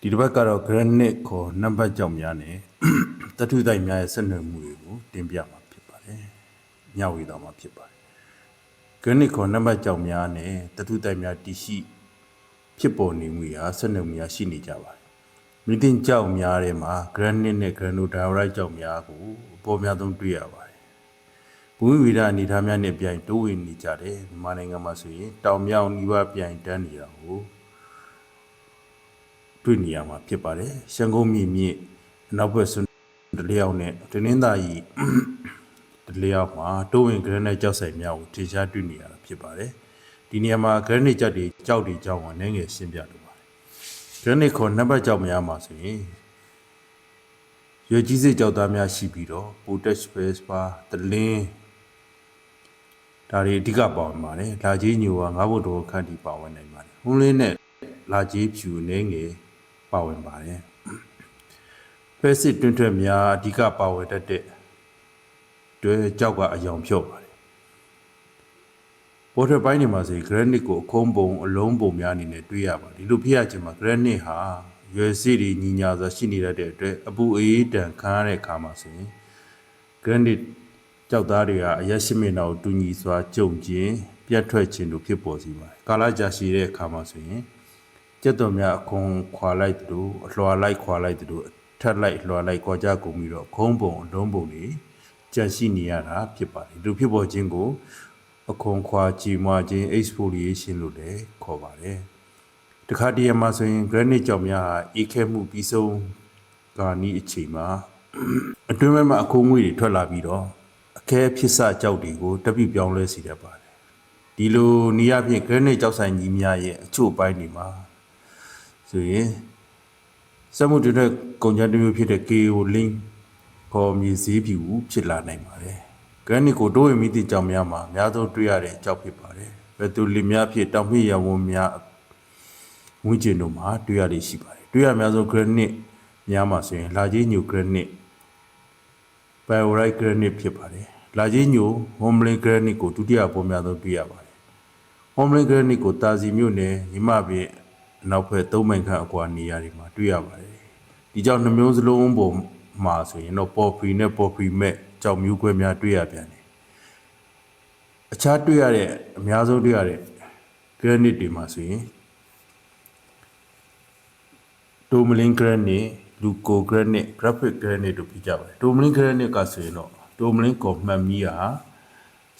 ဒီတစ်ပတ်ကတော့ granite ခေါ်နံပါတ်ကြောင့်များနဲ့တထုတိုက်များရဲ့ဆက်နွယ်မှုတွေကိုတင်ပြမှာဖြစ်ပါတယ်။ညဝေတော်မှာဖြစ်ပါတယ်။ granite ခေါ်နံပါတ်ကြောင့်များနဲ့တထုတိုက်များတည်ရှိဖြစ်ပေါ်နေမှုရာဆက်နွယ်မှုရာရှိနေကြပါတယ်။မိတင်ကြောင့်များထဲမှာ granite နဲ့ granodiorite ကြောင့်များကိုအပေါ်များဆုံးတွေ့ရပါတယ်။ဘူမိဝေဒအနေအထားများနဲ့ပြိုင်တိုးဝင်နေကြတယ်မြန်မာနိုင်ငံမှာဆိုရင်တောင်မြောက်နီးပါးပြိုင်တန်းနေတာကို တွေ့နေရမှာဖြစ်ပါတယ်ရှမ်းကုန်းမြေမြင့်အနောက်ဘက်ဆွန်းတလျောက်နဲ့တနင်္သာရီတလျောက်မှာတိုးဝင်ဂရနစ်ကြောက်ဆိုင်များကိုထေရှားတွေ့နေရတာဖြစ်ပါတယ်ဒီနေရာမှာဂရနစ်ကြောက်တွေကြောက်တွေကြောက်ဝင်နေငယ်ရှင်းပြလိုပါတယ်ဂရနစ်ခေါ်နံပါတ်ကြောက်များမှာဆိုရင်ရွေကြီးစိတ်ကြောက်သားများရှိပြီးတော့ပိုတက်စပက်စပါတလင်းဒါတွေအဓိကပါဝင်ပါတယ်လာကြီးညိုကငါးဘုတ်တော်ခန့်တီပါဝင်နိုင်ပါတယ်ဟွန်းလင်းနဲ့လာကြီးဖြူနေငယ် ပါဝင်ပါတယ်ဖက်စစ်တွင်ထွက်များအဓိကပါဝင်တတ်တဲ့တွဲကြောက်ကအယောင်ဖြော့ပါတယ်ပေါ်ထက်ပိုင်းနေမှာဆိုရင် granite ကိုအခုံးပုံအလုံးပုံများအနေနဲ့တွေ့ရပါတယ်ဒီလိုဖြစ်ရခြင်းမှာ granite ဟာရွယ်စစ်တွေညီညာစွာရှိနေတတ်တဲ့အတွက်အပူအေးတန်ခံရတဲ့အခါမှာဆိုရင် granite ကြောက်သားတွေဟာအရက်ရှိမင်တော်တူညီစွာကြုံခြင်းပြတ်ထွက်ခြင်းတို့ဖြစ်ပေါ်စေပါတယ်ကာလကြာရှည်တဲ့အခါမှာဆိုရင် ကျက်တော်များအခွန်ခွာလိုက်သလိုအလွှာလိုက်ခွာလိုက်သလိုအထက်လိုက်လွှာလိုက်ခွာကြကုန်ပြီးတော့ခုံးပုံအလုံးပုံတွေကြန့်ရှိနေရတာဖြစ်ပါတယ်ဒီဖြစ်ပေါ်ခြင်းကိုအခွန်ခွာကြည်မွားခြင်း exfoliation လို့လည်းခေါ်ပါတယ်တခါတည်းမှာဆိုရင် granite ကြောင့်များဟာအေးခဲမှုပြီးဆုံးကာနီးအချိန်မှာအတွင်းဘက်မှာအခိုးငွေတွေထွက်လာပြီးတော့အခဲဖြစ်စကြောက်တွေကိုတက်ပြပြောင်းလဲစေတတ်ပါတယ်ဒီလိုနေရာဖြင့် granite ကြောက်ဆိုင်ကြီးများရဲ့အချို့အပိုင်းတွေမှာ ဆိုရင်စက်မှုတွေနဲ့ကုန်ကြမ်းတစ်မျိုးဖြစ်တဲ့ KO link ပေါ်မြေစည်းဖြူဖြစ်လာနိုင်ပါတယ် granite ကိုတိုးဝင်မိသည့်ကြောင့်များမှာအများဆုံးတွေ့ရတဲ့အကြောက်ဖြစ်ပါတယ်ဘယ်သူလင်များဖြစ်တောင်မြင့်ရဝန်းများဝန်းကျင်တို့မှာတွေ့ရလေရှိပါတယ်တွေ့ရအများဆုံး granite များမှာဆိုရင်လာကြီးညို granite pyrite granite ဖြစ်ပါတယ်။လာကြီးညို homeland granite ကိုဒုတိယပေါ်များဆုံးတွေ့ရပါတယ်။ homeland granite ကိုတာစီမြို့နယ်ညီမပြည့်အ နောက်ဘက်၃မိုင်ခန့်အကွာနေရာတွေမှာတွေ့ရပါတယ်။ဒီကြောင့်နှမျိုးစလုံးပုံမှာဆိုရင်တော့ porphyry နဲ့ porphyry mat ကြောင့်မျိုးကွဲများတွေ့ရပြန်တယ်။အခြားတွေ့ရတဲ့အများဆုံးတွေ့ရတဲ့ granite တွေမှာဆိုရင်တိုမလင် granite လူကို granite graphic granite တို့ပြကြပါတယ်တိုမလင် granite ကဆိုရင်တော့တိုမလင်ကောမှတ်မီးဟာ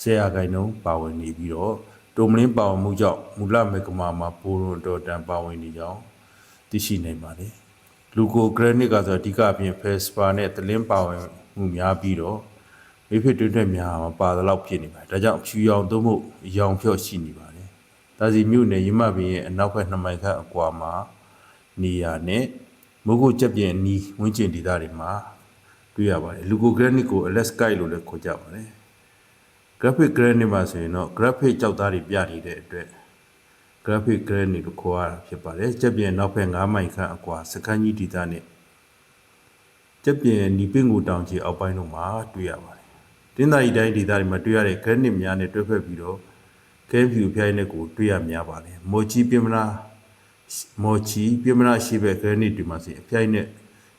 ဆရာခိုင်နှုန်းပါဝင်နေပြီးတော့ တိုမလင်ပါဝင်မှုကြောင့်မူလမေကမာမှာပိုရွန်တော်တန်ပါဝင်နေကြောင်းသိရှိနိုင်ပါတယ်လူကို granite ကဆိုအဓိကအပြင် fespa နဲ့တလင်းပါဝင်မှုများပြီးတော့မိဖြစ်တွင်းတွက်များမှာပါသလောက်ဖြစ်နေပါတယ်ဒါကြောင့်ဖြူရောင်သို့မဟုတ်ရောင်ဖြော့ရှိနေပါတယ်ဒါစီမြို့နယ်ရမပင်ရဲ့အနောက်ဘက်နှစ်မိုင်ခန့်အကွာမှာနေရာနဲ့မိုးကုတ်ကြက်ပြင်အနီးဝင်းကျင်ဒေသတွေမှာတွေ့ရပါတယ်လူကို granite ကို alaskite လို့လည်းခေါ်ကြပါတယ် graphic granite မှာဆိုရင်တော့ graphic ကြောက်သားတွေပြနေတဲ့အတွက် graphic granite လို့ခေါ်ရတာဖြစ်ပါတယ်ကြက်ပြင်နောက်ဘက်9မိုင်ခန့်အကွာစကန်းကြီးဒေသနဲ့ကြက်ပြင်နီပင်ကိုတောင်ကြီးအောက်ပိုင်းတို့မှာတွေ့ရပါတယ်တင်းသာရီတိုင်းဒေသတွေမှာတွေ့ရတဲ့ granite များနဲ့တွဲဖက်ပြီးတော့ကဲဖြူဖျိုင်းနဲ့ကိုတွေ့ရများပါတယ်မော်ချီပြင်မလားမော်ချီပြမနာရှိဘက်ဂရနစ်ဒီမှာစီအပြိုင်နဲ့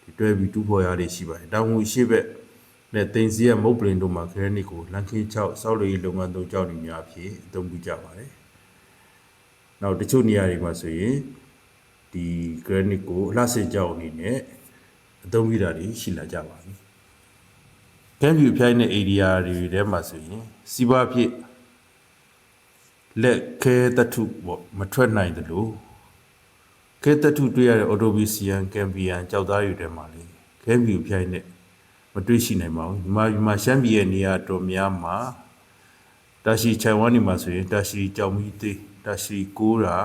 ဒီတွဲပြီးတူးဖော်ရလေးရှိပါတယ်တောင်ငူရှိဘက် နဲ့တင်စီရမုတ်ပလင်တို့မှာဂရနစ်ကိုလန်ခင်း6စောက်လေးလုပ်ငန်းသုံးကြောက်နေများအဖြစ်အသုံးပြုကြပါတယ်နောက်တချို့နေရာတွေမှာဆိုရင်ဒီဂရနစ်ကိုအလှဆင်ကြောက်အနေနဲ့အသုံးပြုတာတွေရှိလာကြပါပြီကမ်းပြူဖျိုင်းတဲ့ area တွေထဲမှာဆိုရင်စီးပွားဖြစ်လက်ခဲတထုပေါ့မထွက်နိုင်တယ်လို့ခဲတထုတွေ့ရတဲ့ Autobisian Cambian ကြောက်သားတွေထဲမှာလေခဲမြူဖြိုင်းနဲ့ မတွေ့ရှိနိုင်ပါဘူးဒီမှာဒီမှာရှမ်းပြည်ရဲ့နေရာတော်များမှာတာရှိချိုင်ဝမ်နေမှာဆိုရင်တာရှိကြောင်မီသေးတာရှိကိုးတာ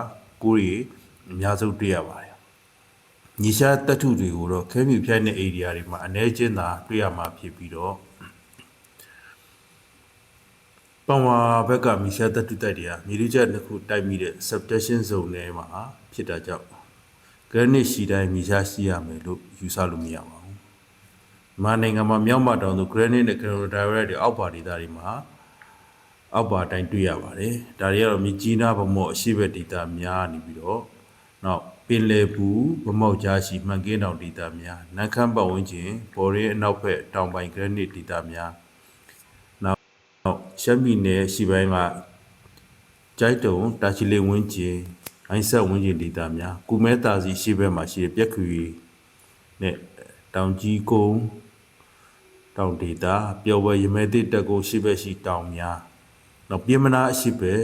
ကိုးရီအများဆုံးတွေ့ရပါတယ်ညီရှားတထုတွေကိုတော့ခဲမြူဖြိုင်းတဲ့ area တွေမှာအနေချင်းသာတွေ့ရမှာဖြစ်ပြီးတော့ပဝါဘက်ကမီရှာတတုတိုက်တွေကမြေလူချက်နှစ်ခုတိုက်မိတဲ့ subduction zone ထဲမှာဖြစ်တာကြောင့် granite ရှိတိုင်းမြေရှာရှိရမယ်လို့ယူဆလို့မရပါဘူး။ မနိုင်ငံမှာမြောက်မတောင်သူ granite နဲ့ granodiorite တွေအောက်ပါဒေသတွေမှာအောက်ပါတိုင်းတွေ့ရပါတယ်။ဒါတွေကတော့မြကြီးနားဗမော့အရှိဘက်ဒေသများနေပြီးတော့နောက်ပင်လယ်ဘူးဗမောက်ကြားရှိမှန်ကင်းတောင်ဒေသများနန်းခမ်းပတ်ဝန်းကျင်ပေါ်ရဲအနောက်ဘက်တောင်ပိုင်းဂရနစ်ဒေသများနောက်နောက်ရှမ်းပြည်နယ်ရှိပိုင်းကကျိုက်တုံတာချီလေးဝန်းကျင်အိုင်းဆက်ဝန်းကျင်ဒေသများကုမဲတာစီရှိဘက်မှာရှိတဲ့ပြက်ခွေနဲ့ တောင်ကြီးကုန်းတောင်ဒေသပျော်ဝဲရမဲတိတက်ကိုရှိဘက်ရှိတောင်များနောက်ပြင်းမနာအရှိဘက်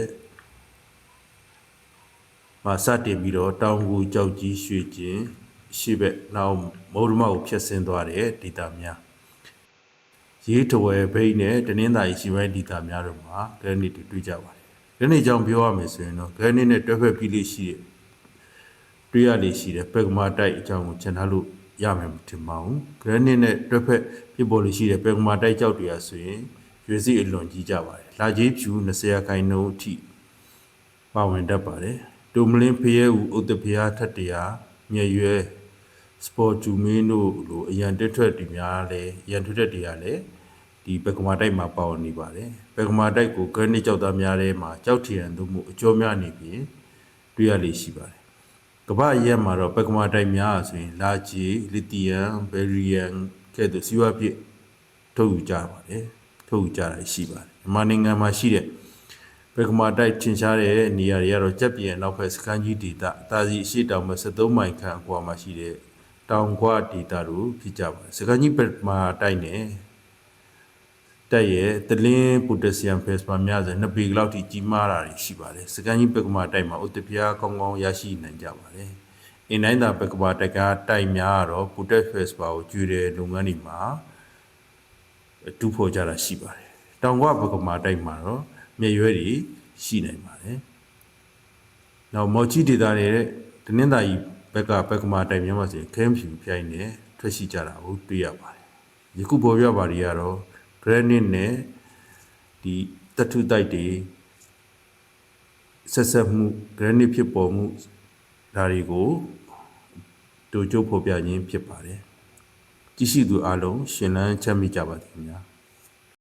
မှာစတင်ပြီးတော့တောင်ကူကြောက်ကြီးရွှေကျင်ရှိဘက်နောက်မုဒ္ဓမကိုဖျက်ဆင်းသွားတဲ့ဒေတာများရေးတဝဲဘိတ်နဲ့တနင်္သာရီရှိပိုင်းဒေတာများတို့မှာဂရနစ်တွေတွေ့ကြပါတယ်။ဒီနေ့ကြောင့်ပြောရမယ်ဆိုရင်တော့ဂရနစ်နဲ့တွဲဖက်ပြီးလေးရှိတဲ့တွေ့ရလေးရှိတဲ့ပက်ဂမာတိုက်အကြောင်းကိုချန်ထားလို့ ရမယ်မထင်ပါဘူး။ဂရနစ်နဲ့တွဲဖက်ဖြစ်ပေါ်လေးရှိတဲ့ပက်ဂမာတိုက်ကြောက်တွေကဆိုရင်ရွေစီအလွန်ကြီးကြပါတယ်။လာကြီးဖြူ20ရာခိုင်နှုန်းအထိပါဝင်တတ်ပါတယ်။ဒိုမလင်းဖရဲဦးဥတ္တဖျားထက်တရာမြည့်ရွယ်စပေါ်ဂျူမင်းတို့လိုအရန်တက်ထွက်တီများလည်းအရန်ထွက်ထွက်တီရလည်းဒီပကမာတိုက်မှာပါဝင်နေပါတယ်။ပကမာတိုက်ကိုဂရနစ်ကြောက်သားများထဲမှာကြောက်ထီရန်တို့မှုအကျော်များနေပြီးတွေ့ရလေရှိပါတယ်။ ကမ္ဘာရက်မှာတော့ပကမာတိုက်များဆိုရင်လာချီလီသီယမ်ဘယ်ရီယမ်ကဲ့သို့စီးပွားဖြစ်ထုတ်ယူကြပါတယ်။ထုတ်ယူကြတာရှိပါတယ်။မြန်မာနိုင်ငံမှာရှိတဲ့ပကမာတိုက်ထင်ရှားတဲ့နေရာတွေကတော့ကြက်ပြည်နောက်ဖက်စကန်းကြီးဒေသအသာစီအရှိတောင်မှာ73မိုင်ခန့်အကွာမှာရှိတဲ့တောင်ခွဒေသတို့ဖြစ်ကြပါတယ်စကန်းကြီးပကမာတိုက်နဲ့ တက်ရဲ့တလင်းပိုတက်ဆီယမ်ဖေစပါများဆိုနှစ်ပေလောက်ထိကြီးမားတာတွေရှိပါတယ်စကန်းကြီးပကမာတိုက်မှာဥတ္တပြားကောင်းကောင်းရရှိနိုင်ကြပါတယ်အင်းတိုင်းသာပကမာတိုက်ကတိုက်များကတော့ပိုတက်ဖေစပါကိုကျွေတဲ့လုပ်ငန်းတွေမှာတူဖို့ကြတာရှိပါတယ်တောင်ခွပကမာတိုက်မှာတော့မြေရွဲတွေရှိနိုင်ပါတယ်နောက်မော်ချီဒေတာနေတဲ့တနင်္သာရီဘက်ကပကမာတိုက်များမှာဆိုရင်ခဲဖြူပြိုင်နေထွက်ရှိကြတာကိုတွေ့ရပါတယ်ယခုပေါ်ပြပါတွေကတော့ granite နဲ့ဒီတထုတိုက်တွေဆက်ဆက်မှု granite ဖြစ်ပေါ်မှုဒါတွေကိုတို့ကျုပ်ဖော်ပြခြင်းဖြစ်ပါတယ်ကြည့်ရှိသူအလုံးရှင်လန်းချမ်းမြေ့ကြပါသည်ခင်ဗျာ